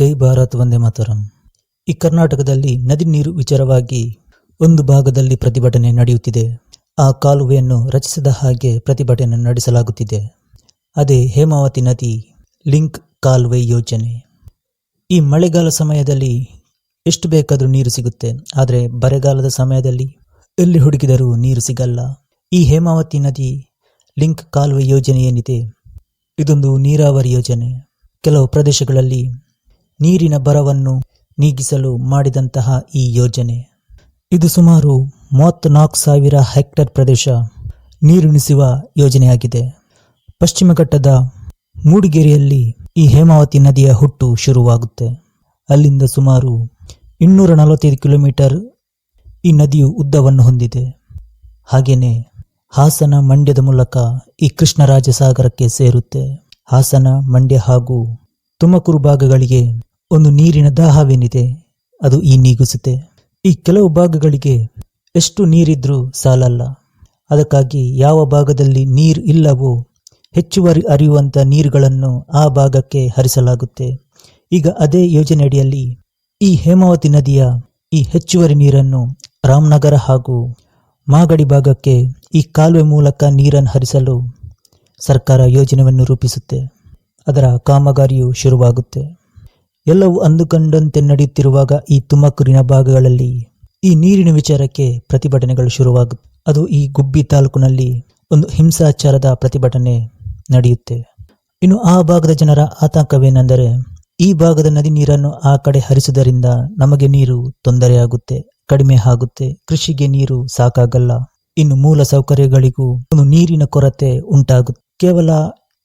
ಜೈ ಭಾರತ್ ವಂದೇ ಮಾತರಂ. ಈ ಕರ್ನಾಟಕದಲ್ಲಿ ನದಿ ನೀರು ವಿಚಾರವಾಗಿ ಒಂದು ಭಾಗದಲ್ಲಿ ಪ್ರತಿಭಟನೆ ನಡೆಯುತ್ತಿದೆ. ಆ ಕಾಲುವೆಯನ್ನು ರಚಿಸದ ಹಾಗೆ ಪ್ರತಿಭಟನೆ ನಡೆಸಲಾಗುತ್ತಿದೆ. ಅದೇ ಹೇಮಾವತಿ ನದಿ ಲಿಂಕ್ ಕಾಲುವೆ ಯೋಜನೆ. ಈ ಮಳೆಗಾಲ ಸಮಯದಲ್ಲಿ ಎಷ್ಟು ಬೇಕಾದರೂ ನೀರು ಸಿಗುತ್ತೆ. ಆದರೆ ಬರೆಗಾಲದ ಸಮಯದಲ್ಲಿ ಎಲ್ಲಿ ಹುಡುಕಿದರೂ ನೀರು ಸಿಗಲ್ಲ. ಈ ಹೇಮಾವತಿ ನದಿ ಲಿಂಕ್ ಕಾಲುವೆ ಯೋಜನೆ ಏನಿದೆ? ಇದೊಂದು ನೀರಾವರಿ ಯೋಜನೆ. ಕೆಲವು ಪ್ರದೇಶಗಳಲ್ಲಿ ನೀರಿನ ಬರವನ್ನು ನೀಗಿಸಲು ಮಾಡಿದಂತಹ ಈ ಯೋಜನೆ. ಇದು ಸುಮಾರು ಮೂವತ್ತ್ನಾಲ್ಕು ಸಾವಿರ ಹೆಕ್ಟರ್ ಪ್ರದೇಶ ನೀರುಣಿಸುವ ಯೋಜನೆಯಾಗಿದೆ. ಪಶ್ಚಿಮ ಘಟ್ಟದ ಮೂಡಿಗೆರೆಯಲ್ಲಿ ಈ ಹೇಮಾವತಿ ನದಿಯ ಹುಟ್ಟು ಶುರುವಾಗುತ್ತೆ. ಅಲ್ಲಿಂದ ಸುಮಾರು ಇನ್ನೂರ ನಲವತ್ತೈದು ಕಿಲೋಮೀಟರ್ ಈ ನದಿಯು ಉದ್ದವನ್ನು ಹೊಂದಿದೆ. ಹಾಗೆಯೇ ಹಾಸನ ಮಂಡ್ಯದ ಮೂಲಕ ಈ ಕೃಷ್ಣರಾಜಸಾಗರಕ್ಕೆ ಸೇರುತ್ತೆ. ಹಾಸನ, ಮಂಡ್ಯ ಹಾಗೂ ತುಮಕೂರು ಭಾಗಗಳಿಗೆ ಒಂದು ನೀರಿನ ದಾಹವೇನಿದೆ, ಅದು ಈ ನೀಗಿಸುತ್ತೆ. ಈ ಕೆಲವು ಭಾಗಗಳಿಗೆ ಎಷ್ಟು ನೀರಿದ್ರೂ ಸಾಲಲ್ಲ. ಅದಕ್ಕಾಗಿ ಯಾವ ಭಾಗದಲ್ಲಿ ನೀರು ಇಲ್ಲವೋ ಹೆಚ್ಚುವರಿ ಹರಿಯುವಂಥ ನೀರುಗಳನ್ನು ಆ ಭಾಗಕ್ಕೆ ಹರಿಸಲಾಗುತ್ತೆ. ಈಗ ಅದೇ ಯೋಜನೆಯಡಿಯಲ್ಲಿ ಈ ಹೇಮಾವತಿ ನದಿಯ ಈ ಹೆಚ್ಚುವರಿ ನೀರನ್ನು ರಾಮನಗರ ಹಾಗೂ ಮಾಗಡಿ ಭಾಗಕ್ಕೆ ಈ ಕಾಲುವೆ ಮೂಲಕ ನೀರನ್ನು ಹರಿಸಲು ಸರ್ಕಾರ ಯೋಜನೆಯನ್ನು ರೂಪಿಸುತ್ತೆ. ಅದರ ಕಾಮಗಾರಿಯು ಶುರುವಾಗುತ್ತೆ. ಎಲ್ಲವೂ ಅಂದುಕೊಂಡಂತೆ ನಡೆಯುತ್ತಿರುವಾಗ ಈ ತುಮಕೂರಿನ ಭಾಗಗಳಲ್ಲಿ ಈ ನೀರಿನ ವಿಚಾರಕ್ಕೆ ಪ್ರತಿಭಟನೆಗಳು ಶುರುವಾಗುತ್ತೆ ಅದು ಈ ಗುಬ್ಬಿ ತಾಲೂಕಿನಲ್ಲಿ ಒಂದು ಹಿಂಸಾಚಾರದ ಪ್ರತಿಭಟನೆ ನಡೆಯುತ್ತೆ. ಇನ್ನು ಆ ಭಾಗದ ಜನರ ಆತಂಕವೇನೆಂದರೆ, ಈ ಭಾಗದ ನದಿ ನೀರನ್ನು ಆ ಕಡೆ ಹರಿಸುವುದರಿಂದ ನಮಗೆ ನೀರು ತೊಂದರೆಯಾಗುತ್ತೆ ಕಡಿಮೆ ಆಗುತ್ತೆ, ಕೃಷಿಗೆ ನೀರು ಸಾಕಾಗಲ್ಲ. ಇನ್ನು ಮೂಲ ಸೌಕರ್ಯಗಳಿಗೂ ಒಂದು ನೀರಿನ ಕೊರತೆ ಉಂಟಾಗುತ್ತೆ ಕೇವಲ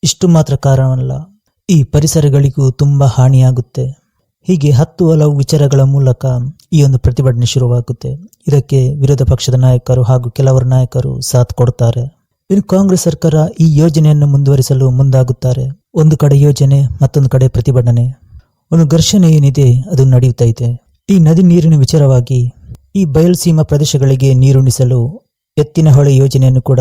ಇಷ್ಟು ಮಾತ್ರ ಕಾರಣವಲ್ಲ ಈ ಪರಿಸರಗಳಿಗೂ ತುಂಬ ಹಾನಿಯಾಗುತ್ತೆ. ಹೀಗೆ ಹತ್ತು ಹಲವು ವಿಚಾರಗಳ ಮೂಲಕ ಈ ಒಂದು ಪ್ರತಿಭಟನೆ ಶುರುವಾಗುತ್ತೆ. ಇದಕ್ಕೆ ವಿರೋಧ ಪಕ್ಷದ ನಾಯಕರು ಹಾಗೂ ಕೆಲವರು ನಾಯಕರು ಸಾಥ್ ಕೊಡ್ತಾರೆ. ಇನ್ನು ಕಾಂಗ್ರೆಸ್ ಸರ್ಕಾರ ಈ ಯೋಜನೆಯನ್ನು ಮುಂದುವರಿಸಲು ಮುಂದಾಗುತ್ತಾರೆ. ಒಂದು ಕಡೆ ಯೋಜನೆ, ಮತ್ತೊಂದು ಕಡೆ ಪ್ರತಿಭಟನೆ. ಒಂದು ಘರ್ಷಣೆ ಏನಿದೆ, ಅದು ನಡೆಯುತ್ತಾ ಇದೆ. ಈ ನದಿ ನೀರಿನ ವಿಚಾರವಾಗಿ ಈ ಬಯಲುಸೀಮಾ ಪ್ರದೇಶಗಳಿಗೆ ನೀರುಣಿಸಲು ಎತ್ತಿನಹೊಳೆ ಯೋಜನೆಯನ್ನು ಕೂಡ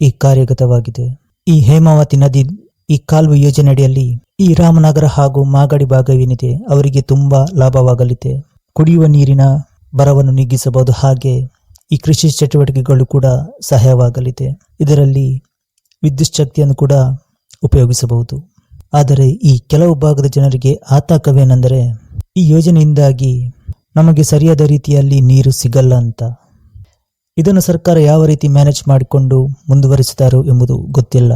ಈ ಕಾರ್ಯಗತವಾಗಿದೆ. ಈ ಹೇಮಾವತಿ ನದಿ ಈ ಕಾಲುವೆ ಯೋಜನೆಯಡಿಯಲ್ಲಿ ಈ ರಾಮನಗರ ಹಾಗೂ ಮಾಗಡಿ ಭಾಗವೇನಿದೆ, ಅವರಿಗೆ ತುಂಬಾ ಲಾಭವಾಗಲಿದೆ. ಕುಡಿಯುವ ನೀರಿನ ಬರವನ್ನು ನೀಗಿಸಬಹುದು ಹಾಗೆ ಈ ಕೃಷಿ ಚಟುವಟಿಕೆಗಳು ಕೂಡ ಸಹಾಯವಾಗಲಿದೆ. ಇದರಲ್ಲಿ ವಿದ್ಯುತ್ ಶಕ್ತಿಯನ್ನು ಕೂಡ ಉಪಯೋಗಿಸಬಹುದು. ಆದರೆ ಈ ಕೆಲವು ಭಾಗದ ಜನರಿಗೆ ಆತಂಕವೇನೆಂದರೆ, ಈ ಯೋಜನೆಯಿಂದಾಗಿ ನಮಗೆ ಸರಿಯಾದ ರೀತಿಯಲ್ಲಿ ನೀರು ಸಿಗಲ್ಲ ಅಂತ. ಇದನ್ನು ಸರ್ಕಾರ ಯಾವ ರೀತಿ ಮ್ಯಾನೇಜ್ ಮಾಡಿಕೊಂಡು ಮುಂದುವರಿಸುತ್ತಾರೋ ಎಂಬುದು ಗೊತ್ತಿಲ್ಲ.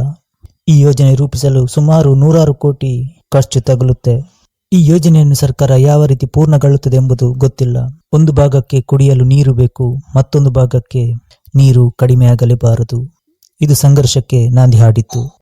ಈ ಯೋಜನೆ ರೂಪಿಸಲು ಸುಮಾರು ನೂರಾರು ಕೋಟಿ ಖರ್ಚು ತಗುಲುತ್ತೆ. ಈ ಯೋಜನೆಯನ್ನು ಸರ್ಕಾರ ಯಾವ ರೀತಿ ಪೂರ್ಣಗೊಳ್ಳುತ್ತದೆ ಎಂಬುದು ಗೊತ್ತಿಲ್ಲ. ಒಂದು ಭಾಗಕ್ಕೆ ಕುಡಿಯಲು ನೀರು ಬೇಕು, ಮತ್ತೊಂದು ಭಾಗಕ್ಕೆ ನೀರು ಕಡಿಮೆಯಾಗಲೇಬಾರದು ಇದು ಸಂಘರ್ಷಕ್ಕೆ ನಾಂದಿ ಹಾಡಿತ್ತು.